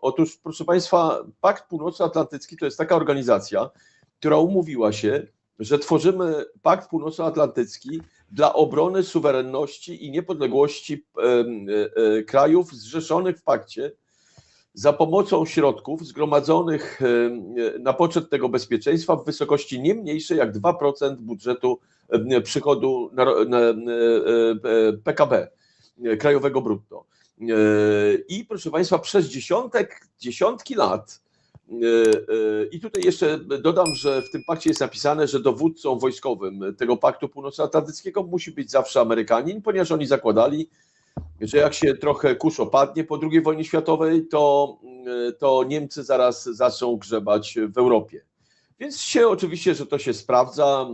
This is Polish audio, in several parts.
Otóż, proszę Państwa, Pakt Północnoatlantycki to jest taka organizacja, która umówiła się, że tworzymy Pakt Północnoatlantycki dla obrony suwerenności i niepodległości krajów zrzeszonych w pakcie za pomocą środków zgromadzonych na poczet tego bezpieczeństwa w wysokości nie mniejszej jak 2% budżetu przychodu PKB krajowego brutto. I proszę Państwa, przez dziesiątek, dziesiątki lat, i tutaj jeszcze dodam, że w tym pakcie jest napisane, że dowódcą wojskowym tego paktu północnoatlantyckiego musi być zawsze Amerykanin, ponieważ oni zakładali, że jak się trochę kurz opadnie po II wojnie światowej, to, to Niemcy zaraz zaczną grzebać w Europie. Więc się oczywiście, że to się sprawdza,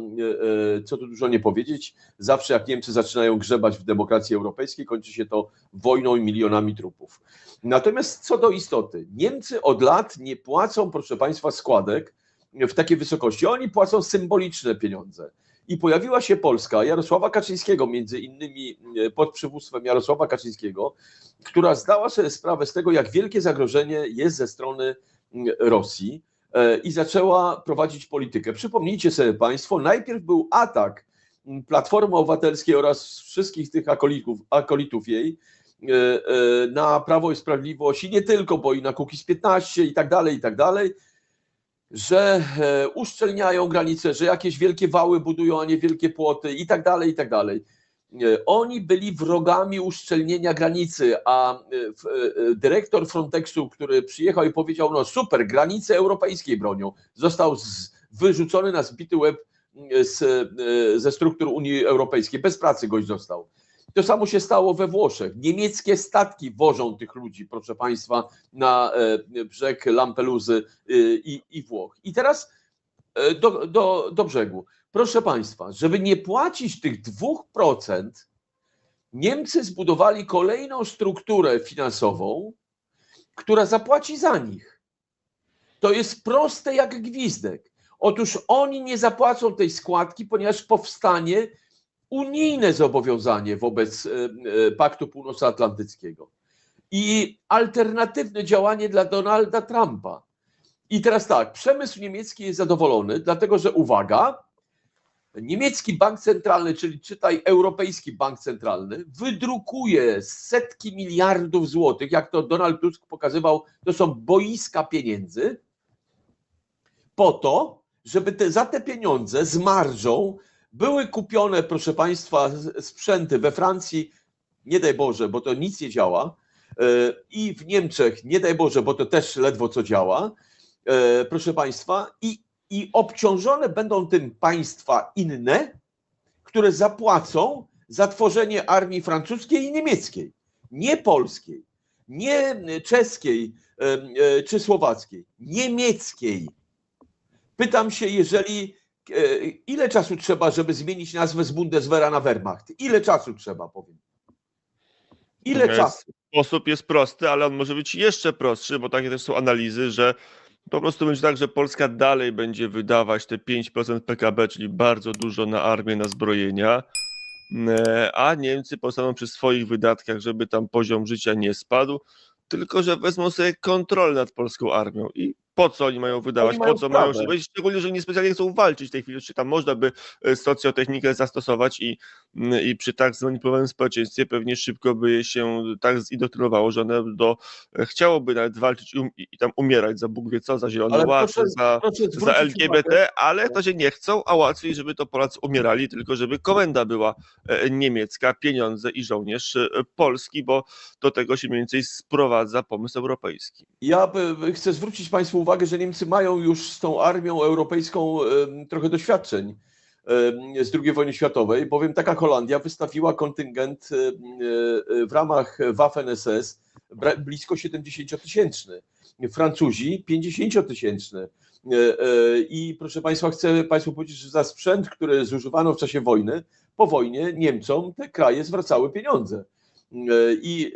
co tu dużo nie powiedzieć. Zawsze jak Niemcy zaczynają grzebać w demokracji europejskiej, kończy się to wojną i milionami trupów. Natomiast co do istoty, Niemcy od lat nie płacą, proszę Państwa, składek w takiej wysokości. Oni płacą symboliczne pieniądze. I pojawiła się Polska Jarosława Kaczyńskiego, między innymi e, pod przywództwem Jarosława Kaczyńskiego, która zdała sobie sprawę z tego, jak wielkie zagrożenie jest ze strony Rosji e, i zaczęła prowadzić politykę. Przypomnijcie sobie Państwo, najpierw był atak Platformy Obywatelskiej oraz wszystkich tych akolitów, akolitów jej e, na Prawo i Sprawiedliwość i nie tylko, bo i na Kukiz 15 i tak dalej, i tak dalej że e, uszczelniają granice, że jakieś wielkie wały budują, a nie wielkie płoty i tak dalej, i tak dalej. E, oni byli wrogami uszczelnienia granicy, a e, dyrektor Frontexu, który przyjechał i powiedział, no super, granice europejskiej bronią, został wyrzucony na zbity łeb z, ze struktur Unii Europejskiej. Bez pracy gość został. To samo się stało we Włoszech. Niemieckie statki wożą tych ludzi, proszę Państwa, na e, brzeg Lampeluzy e, i, i Włoch. I teraz e, do, do, do brzegu. Proszę Państwa, żeby nie płacić tych 2%, Niemcy zbudowali kolejną strukturę finansową, która zapłaci za nich. To jest proste jak gwizdek. Otóż oni nie zapłacą tej składki, ponieważ powstanie unijne zobowiązanie wobec e, e, Paktu Północnoatlantyckiego i alternatywne działanie dla Donalda Trumpa. I teraz tak, przemysł niemiecki jest zadowolony, dlatego że uwaga, niemiecki bank centralny, czyli czytaj Europejski Bank Centralny, wydrukuje setki miliardów złotych, jak to Donald Tusk pokazywał, to są boiska pieniędzy, po to, żeby te, za te pieniądze z marżą były kupione, proszę Państwa, sprzęty we Francji, nie daj Boże, bo to nic nie działa, e, i w Niemczech, nie daj Boże, bo to też ledwo co działa, e, proszę Państwa, i, i obciążone będą tym państwa inne, które zapłacą za tworzenie armii francuskiej i niemieckiej, nie polskiej, nie czeskiej e, czy słowackiej, niemieckiej. Pytam się, jeżeli E, ile czasu trzeba, żeby zmienić nazwę z Bundeswehra na Wehrmacht? Ile czasu trzeba, powiem? Ile czasu? Sposób jest prosty, ale on może być jeszcze prostszy, bo takie też są analizy, że po prostu będzie tak, że Polska dalej będzie wydawać te 5% PKB, czyli bardzo dużo na armię, na zbrojenia, e, a Niemcy postaną przy swoich wydatkach, żeby tam poziom życia nie spadł, tylko że wezmą sobie kontrolę nad polską armią i po co oni mają wydawać, oni mają po co sprawę. mają być, szczególnie, że niespecjalnie chcą walczyć w tej chwili, czy tam można by e, socjotechnikę zastosować i, i przy tak zmanipulowanym społeczeństwie pewnie szybko by się tak zindoktrynowało, że one do, e, chciałoby nawet walczyć i, um, i tam umierać za Bóg wie co, za Ład, proszę, za, za LGBT, uwagę. ale to się nie chcą, a łatwiej, żeby to Polacy umierali, tylko żeby komenda była e, niemiecka, pieniądze i żołnierz polski, bo do tego się mniej więcej sprowadza pomysł europejski. Ja chcę zwrócić Państwu uwagę, że Niemcy mają już z tą armią europejską trochę doświadczeń z II wojny światowej, bowiem taka Holandia wystawiła kontyngent w ramach Waffen-SS blisko 70-tysięczny, Francuzi 50-tysięczny. E, e, I proszę Państwa, chcę Państwu powiedzieć, że za sprzęt, który zużywano w czasie wojny, po wojnie Niemcom te kraje zwracały pieniądze. E, I,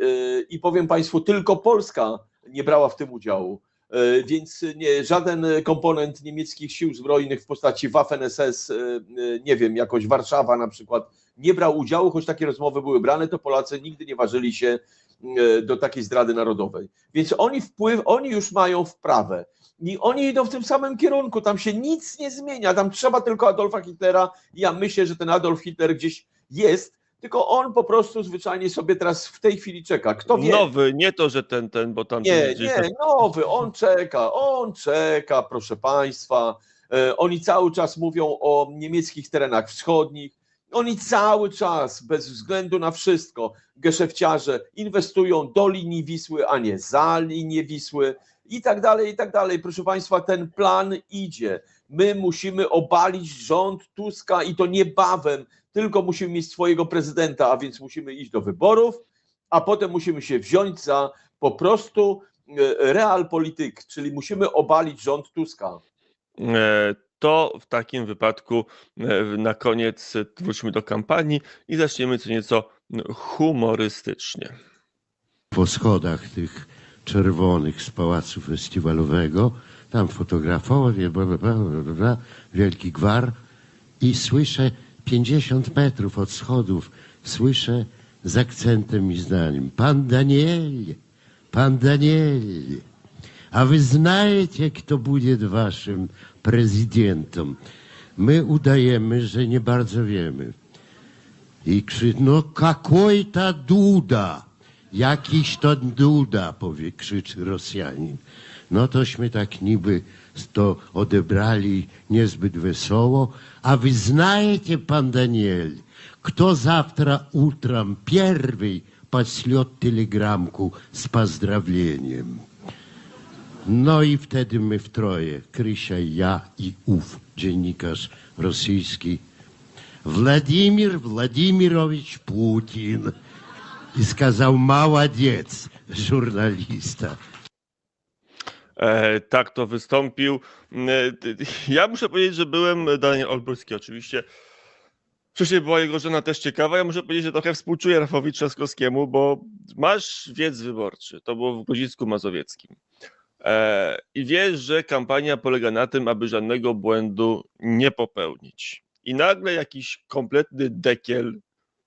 I powiem Państwu, tylko Polska nie brała w tym udziału. E, więc nie, żaden komponent niemieckich sił zbrojnych w postaci Waffen-SS, e, nie wiem, jakoś Warszawa na przykład, nie brał udziału, choć takie rozmowy były brane, to Polacy nigdy nie ważyli się e, do takiej zdrady narodowej. Więc oni wpływ, oni już mają wprawę. I oni idą w tym samym kierunku, tam się nic nie zmienia, tam trzeba tylko Adolfa Hitlera. Ja myślę, że ten Adolf Hitler gdzieś jest, tylko on po prostu zwyczajnie sobie teraz w tej chwili czeka. Kto wie? Nowy, nie to, że ten, ten, bo tam Nie, nie, nowy, on czeka, on czeka, proszę Państwa. E, Oni cały czas mówią o niemieckich terenach wschodnich. Oni cały czas, bez względu na wszystko, geszefciarze inwestują do linii Wisły, a nie za linię Wisły i tak dalej, i tak dalej. Proszę Państwa, ten plan idzie. My musimy obalić rząd Tuska i to niebawem, tylko musimy mieć swojego prezydenta, a więc musimy iść do wyborów, a potem musimy się wziąć za po prostu e, realpolityk, czyli musimy obalić rząd Tuska. E, To w takim wypadku e, na koniec wróćmy do kampanii i zaczniemy co nieco humorystycznie. po schodach tych czerwonych z pałacu festiwalowego, tam fotografowie, bla, bla, bla, bla, bla, wielki gwar i słyszę 50 metrów od schodów, słyszę z akcentem i zdaniem, pan Daniel, pan Daniel, a wy znajecie, kto będzie waszym prezydentem. My udajemy, że nie bardzo wiemy. I krzyczy, no kakoj ta duda, jakiś to duda, powie, krzyczy Rosjanin No tośmy tak niby to odebrali niezbyt wesoło. A wy знаете, pan Daniel, kto zawtra utrом первый пошлет телеграмку z поздравлением? No i wtedy my w troje, Krysia, ja i ów dziennikarz rosyjski, Władimir Władimirowicz Putin. I skazał молодец, żurnalista. E, tak to wystąpił. E, Ja muszę powiedzieć, że byłem Daniel Olbryski oczywiście. Wcześniej była jego żona też ciekawa. Ja muszę powiedzieć, że trochę współczuję Rafowi Trzaskowskiemu, bo masz wiec wyborczy. To było w Grodzisku Mazowieckim. E, I wiesz, że kampania polega na tym, aby żadnego błędu nie popełnić. I nagle jakiś kompletny dekiel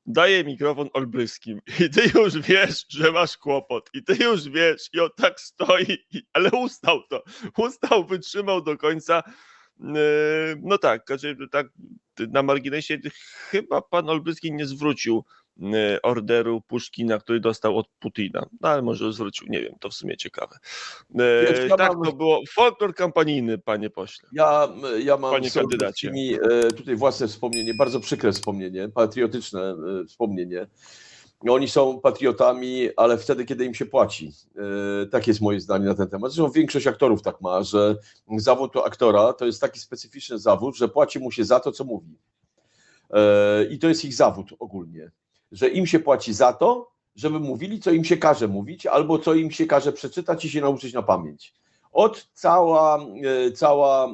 daje mikrofon Olbryskim i ty już wiesz, że masz kłopot. I ty już wiesz i on tak stoi, ale ustał to, ustał, wytrzymał do końca. Yy, No tak, znaczy, tak na marginesie chyba pan Olbryski nie zwrócił orderu Puszkina, który dostał od Putina, no ale może zwrócił, nie wiem, to w sumie ciekawe. Yy, ja Tak mam- to było, folklor kampanijny, panie pośle. Ja, ja mam Panie kandydacie. E, tutaj własne wspomnienie, bardzo przykre wspomnienie, patriotyczne e, wspomnienie. Oni są patriotami, ale wtedy, kiedy im się płaci. E, Tak jest moje zdanie na ten temat. Zresztą większość aktorów tak ma, że zawód to aktora to jest taki specyficzny zawód, że płaci mu się za to, co mówi. E, I to jest ich zawód ogólnie, że im się płaci za to, żeby mówili, co im się każe mówić, albo co im się każe przeczytać i się nauczyć na pamięć od cała, e, cała,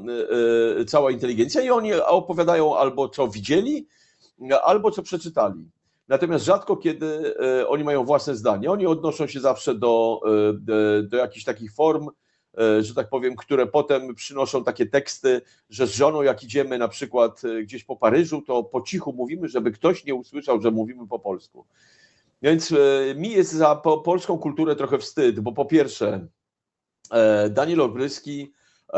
e, cała inteligencja i oni opowiadają albo co widzieli, e, albo co przeczytali. Natomiast rzadko kiedy e, oni mają własne zdanie. Oni odnoszą się zawsze do, e, do, do jakichś takich form, e, że tak powiem, które potem przynoszą takie teksty, że z żoną jak idziemy na przykład e, gdzieś po Paryżu, to po cichu mówimy, żeby ktoś nie usłyszał, że mówimy po polsku. Więc e, mi jest za po, polską kulturę trochę wstyd, bo po pierwsze, e, Daniel Olbryski, e,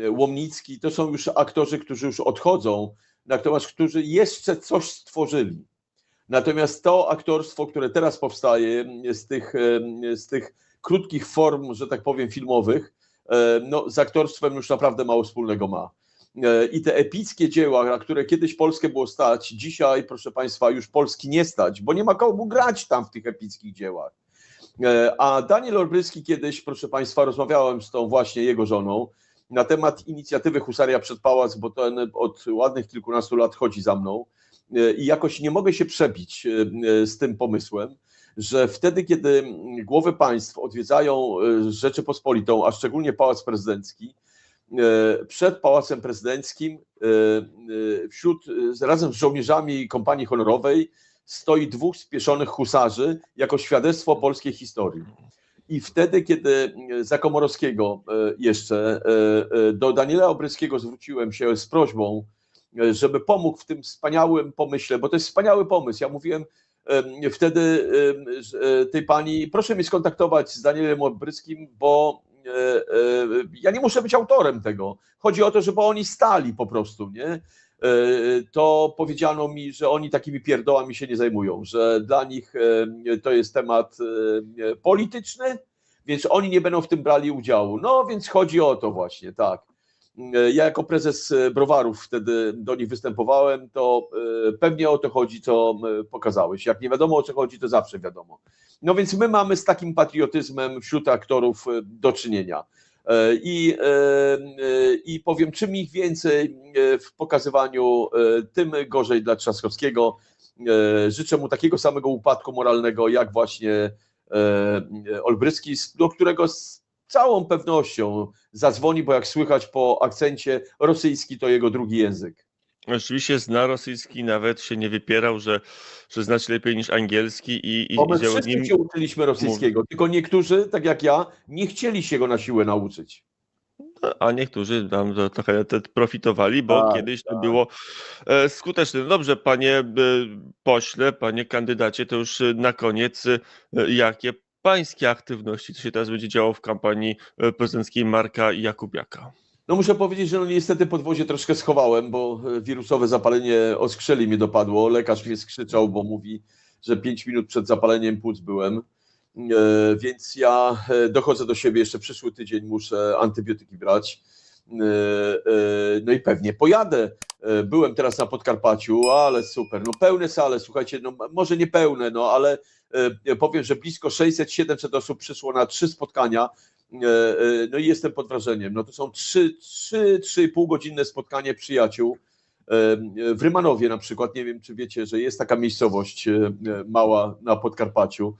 e, Łomnicki, to są już aktorzy, którzy już odchodzą, natomiast którzy jeszcze coś stworzyli. Natomiast to aktorstwo, które teraz powstaje z tych, e, z tych krótkich form, że tak powiem, filmowych, e, no, z aktorstwem już naprawdę mało wspólnego ma. E, I te epickie dzieła, na które kiedyś Polskę było stać, dzisiaj, proszę Państwa, już Polski nie stać, bo nie ma komu grać tam w tych epickich dziełach. E, A Daniel Olbryski kiedyś, proszę Państwa, rozmawiałem z tą właśnie jego żoną na temat inicjatywy Husaria przed Pałac, bo ten od ładnych kilkunastu lat chodzi za mną i jakoś nie mogę się przebić z tym pomysłem, że wtedy, kiedy głowy państw odwiedzają e, Rzeczypospolitą, a szczególnie Pałac Prezydencki, e, przed Pałacem Prezydenckim e, wśród, razem z żołnierzami kompanii honorowej stoi dwóch spieszonych husarzy jako świadectwo polskiej historii. I wtedy, kiedy za Komorowskiego jeszcze do Daniela Obryskiego zwróciłem się z prośbą, żeby pomógł w tym wspaniałym pomyśle, bo to jest wspaniały pomysł. Ja mówiłem, em, wtedy e, tej pani, proszę mnie skontaktować z Danielem Olbryskim, bo e, e, ja nie muszę być autorem tego. Chodzi o to, żeby oni stali po prostu, nie? To powiedziano mi, że oni takimi pierdołami się nie zajmują, że dla nich to jest temat polityczny, więc oni nie będą w tym brali udziału. No więc chodzi o to właśnie, tak. Ja jako prezes e, browarów wtedy do nich występowałem, to e, pewnie o to chodzi, co e, pokazałeś. Jak nie wiadomo o co chodzi, to zawsze wiadomo. No więc my mamy z takim patriotyzmem wśród aktorów e, do czynienia. E, I, e, e, I powiem, czym ich więcej e, w pokazywaniu, e, tym gorzej dla Trzaskowskiego. E, Życzę mu takiego samego upadku moralnego, jak właśnie e, Olbryski, do którego całą pewnością zadzwoni, bo jak słychać po akcencie, rosyjski to jego drugi język. Oczywiście zna rosyjski, nawet się nie wypierał, że, że znaczy lepiej niż angielski i, i, Bo my i wszyscy nim... się uczyliśmy rosyjskiego, tylko niektórzy, tak jak ja, nie chcieli się go na siłę nauczyć. A niektórzy tam trochę profitowali, bo Tak, kiedyś to tak. było e, skuteczne. No dobrze, panie e, pośle, panie kandydacie, to już na koniec, e, jakie pańskie aktywności, co się teraz będzie działo w kampanii e, prezydenckiej Marka Jakubiaka? No muszę powiedzieć, że no niestety podwozie troszkę schowałem, bo e, wirusowe zapalenie oskrzeli mnie dopadło. Lekarz mnie skrzyczał, bo mówi, że 5 minut przed zapaleniem płuc byłem. E, Więc ja dochodzę do siebie, jeszcze przyszły tydzień muszę antybiotyki brać. E, e, No i pewnie pojadę. E, Byłem teraz na Podkarpaciu, ale super. No pełne sale, słuchajcie, no może nie pełne, no ale powiem, że blisko 600-700 osób przyszło na trzy spotkania. No i jestem pod wrażeniem. No to są 3-3,5 godzinne spotkanie przyjaciół. W Rymanowie na przykład, nie wiem czy wiecie, że jest taka miejscowość mała na Podkarpaciu.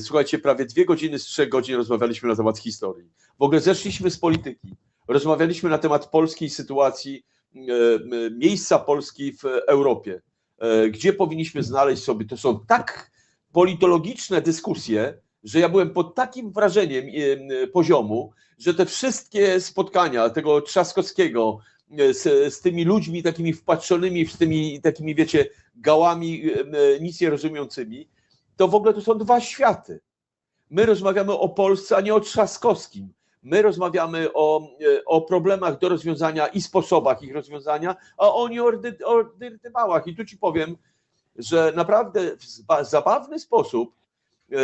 Słuchajcie, prawie dwie godziny z trzech godzin rozmawialiśmy na temat historii. W ogóle zeszliśmy z polityki. Rozmawialiśmy na temat polskiej sytuacji, e, miejsca Polski w Europie. E, Gdzie powinniśmy znaleźć sobie, to są tak politologiczne dyskusje, że ja byłem pod takim wrażeniem e, poziomu, że te wszystkie spotkania tego Trzaskowskiego z, z tymi ludźmi takimi wpatrzonymi, z tymi takimi, wiecie, gałami nic nie rozumiejącymi, to w ogóle to są dwa światy. My rozmawiamy o Polsce, a nie o Trzaskowskim. My rozmawiamy o, e, o problemach do rozwiązania i sposobach ich rozwiązania, a oni o rdy- o dyrdymałach. I tu ci powiem, że naprawdę w zabawny sposób e,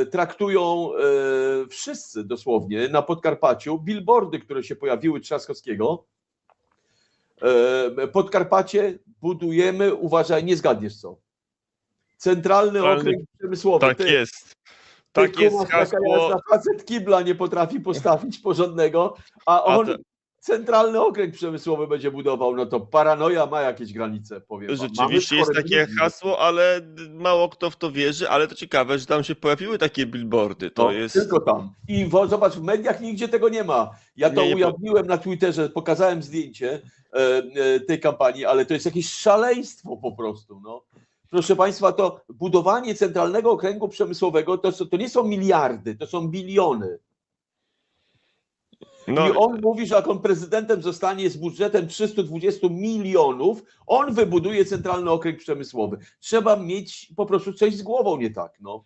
e, traktują wszyscy dosłownie na Podkarpaciu billboardy, które się pojawiły Trzaskowskiego. Podkarpacie budujemy, uważaj, nie zgadniesz co. Centralny Centralny- okręg przemysłowy. Tak Ty- jest. Ty Tak jest hasło. jazda, Facet kibla nie potrafi postawić porządnego, a A on te- centralny okręg przemysłowy będzie budował. No to paranoja ma jakieś granice, powiem Rzeczywiście jest takie hasło, ale mało kto w to wierzy, ale to ciekawe, że tam się pojawiły takie billboardy. To No, jest. Tylko tam. I wo- zobacz, w mediach nigdzie tego nie ma. Ja to Nie, ujawniłem na Twitterze, pokazałem zdjęcie e, e, tej kampanii, ale to jest jakieś szaleństwo po prostu. No. Proszę Państwa, to budowanie centralnego okręgu przemysłowego to, to nie są miliardy, to są biliony. No, I on mówi, że jak on prezydentem zostanie z budżetem 320 milionów, on wybuduje centralny okręg przemysłowy. Trzeba mieć po prostu coś z głową nie tak. No.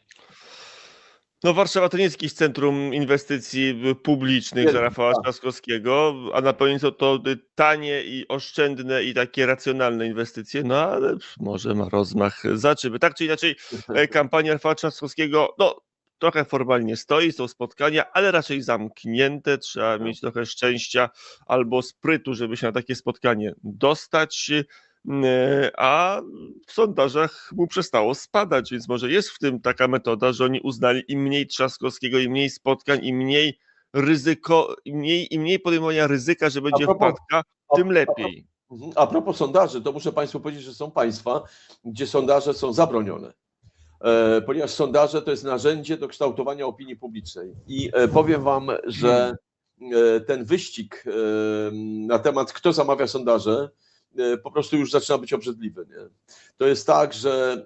No Warszawa to nie jest jakieś centrum inwestycji y, publicznych Nie, za Rafała tak. Trzaskowskiego, a na pewno są to y, tanie i oszczędne i takie racjonalne inwestycje, no ale może ma rozmach zaczymy. Tak czy inaczej, e, kampania Rafała Trzaskowskiego, no trochę formalnie stoi, są spotkania, ale raczej zamknięte, trzeba No. mieć trochę szczęścia albo sprytu, żeby się na takie spotkanie dostać, a w sondażach mu przestało spadać, więc może jest w tym taka metoda, że oni uznali im mniej Trzaskowskiego, im mniej spotkań, im mniej ryzyko, im mniej, im mniej podejmowania ryzyka, że będzie propos- wpadka, tym lepiej. Mhm. A propos sondaży, to muszę Państwu powiedzieć, że są państwa, gdzie sondaże są zabronione. E, ponieważ sondaże to jest narzędzie do kształtowania opinii publicznej. I e, powiem Wam, że e, ten wyścig na temat, kto zamawia sondaże, po prostu już zaczyna być obrzydliwy. Nie? To jest tak, że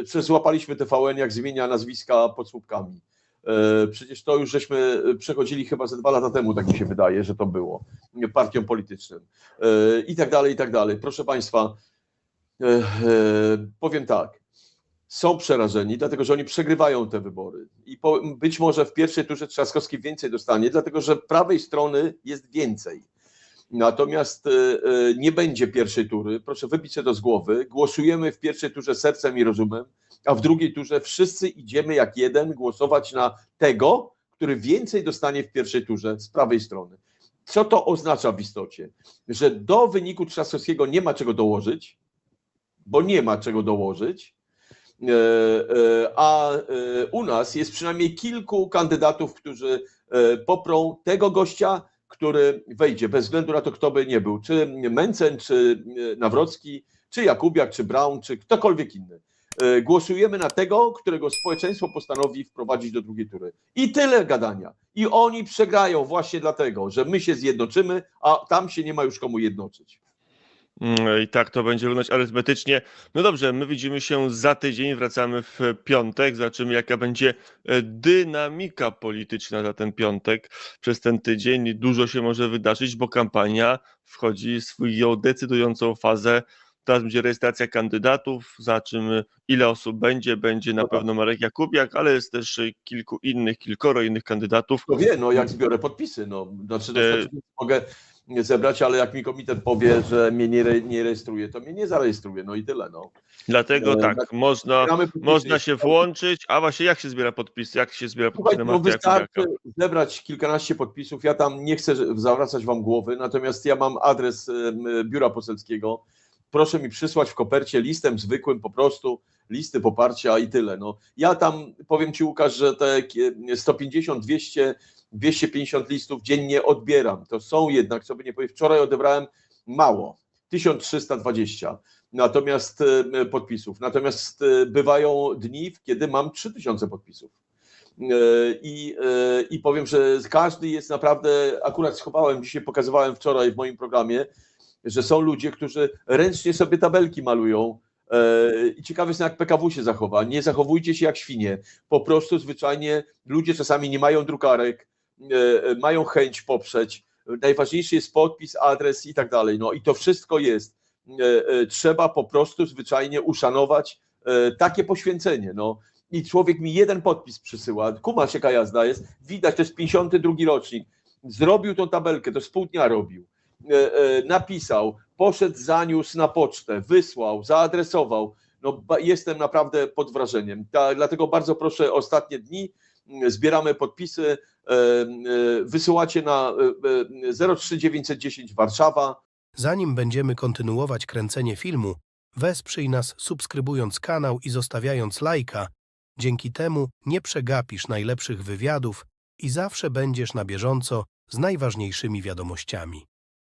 e, przecież złapaliśmy TVN, jak zmienia nazwiska pod słupkami. E, Przecież to już żeśmy przechodzili chyba ze dwa lata temu, tak mi się wydaje, że to było partią politycznym e, i tak dalej, i tak dalej. Proszę Państwa, e, e, powiem tak. są przerażeni, dlatego że oni przegrywają te wybory. I po, być może w pierwszej turze Trzaskowski więcej dostanie, dlatego że prawej strony jest więcej. Natomiast e, e, nie będzie pierwszej tury. Proszę wybić sobie to z głowy. Głosujemy w pierwszej turze sercem i rozumem, a w drugiej turze wszyscy idziemy jak jeden głosować na tego, który więcej dostanie w pierwszej turze z prawej strony. Co to oznacza w istocie? Że do wyniku Trzaskowskiego nie ma czego dołożyć, bo nie ma czego dołożyć, e, a u nas jest przynajmniej kilku kandydatów, którzy poprą tego gościa, który wejdzie, bez względu na to, kto by nie był, czy Mencen, czy e, Nawrocki, czy Jakubiak, czy Braun, czy ktokolwiek inny. E, Głosujemy na tego, którego społeczeństwo postanowi wprowadzić do drugiej tury. I tyle gadania. I oni przegrają właśnie dlatego, że my się zjednoczymy, a tam się nie ma już komu jednoczyć. Mm, I tak to będzie wyglądać arytmetycznie. No dobrze, my widzimy się za tydzień, wracamy w piątek, zobaczymy jaka będzie e, dynamika polityczna za ten piątek. Przez ten tydzień dużo się może wydarzyć, bo kampania wchodzi w swoją decydującą fazę. Teraz będzie rejestracja kandydatów, zobaczymy ile osób będzie. Będzie na No tak. pewno Marek Jakubiak, ale jest też e, kilku innych, kilkoro innych kandydatów. Kto wie, no jak zbiorę podpisy, no znaczy no, E- mogę zebrać, ale jak mi komitet powie, że mnie nie, re, nie rejestruje, to mnie nie zarejestruje, no i tyle, no. Dlatego E, tak, tak, można, można się włączyć. A właśnie, jak się zbiera podpisy? Jak się zbiera podpisy Słuchaj, na no wystarczy Jakubiaka? zebrać kilkanaście podpisów. Ja tam nie chcę zawracać wam głowy, natomiast ja mam adres biura poselskiego. Proszę mi przysłać w kopercie listem zwykłym po prostu listy poparcia i tyle. No, ja tam powiem ci Łukasz, że te kie- 150, 200, 250 listów dziennie odbieram. To są jednak, co by nie powiedzieć, wczoraj odebrałem mało, 1320 natomiast e, podpisów. Natomiast e, bywają dni, kiedy mam 3000 podpisów. E, I, I powiem, że każdy jest naprawdę, akurat schowałem, dzisiaj pokazywałem wczoraj w moim programie, że są ludzie, którzy ręcznie sobie tabelki malują. I ciekawe jest, jak PKW się zachowa. Nie zachowujcie się jak świnie. Po prostu zwyczajnie ludzie czasami nie mają drukarek, mają chęć poprzeć. Najważniejszy jest podpis, adres i tak dalej. No i to wszystko jest. E, e, Trzeba po prostu zwyczajnie uszanować e, takie poświęcenie. No. I człowiek mi jeden podpis przysyła. Kumasz jaka jazda jest. Widać, to jest 52 rocznik. Zrobił tą tabelkę, to z pół dnia robił. E, e, Napisał, poszedł, zaniósł na pocztę, wysłał, zaadresował. No, jestem naprawdę pod wrażeniem. Dlatego bardzo proszę ostatnie dni. Zbieramy podpisy. E, e, Wysyłacie na e, e, 03910 Warszawa. Zanim będziemy kontynuować kręcenie filmu, wesprzyj nas subskrybując kanał i zostawiając lajka. Dzięki temu nie przegapisz najlepszych wywiadów i zawsze będziesz na bieżąco z najważniejszymi wiadomościami.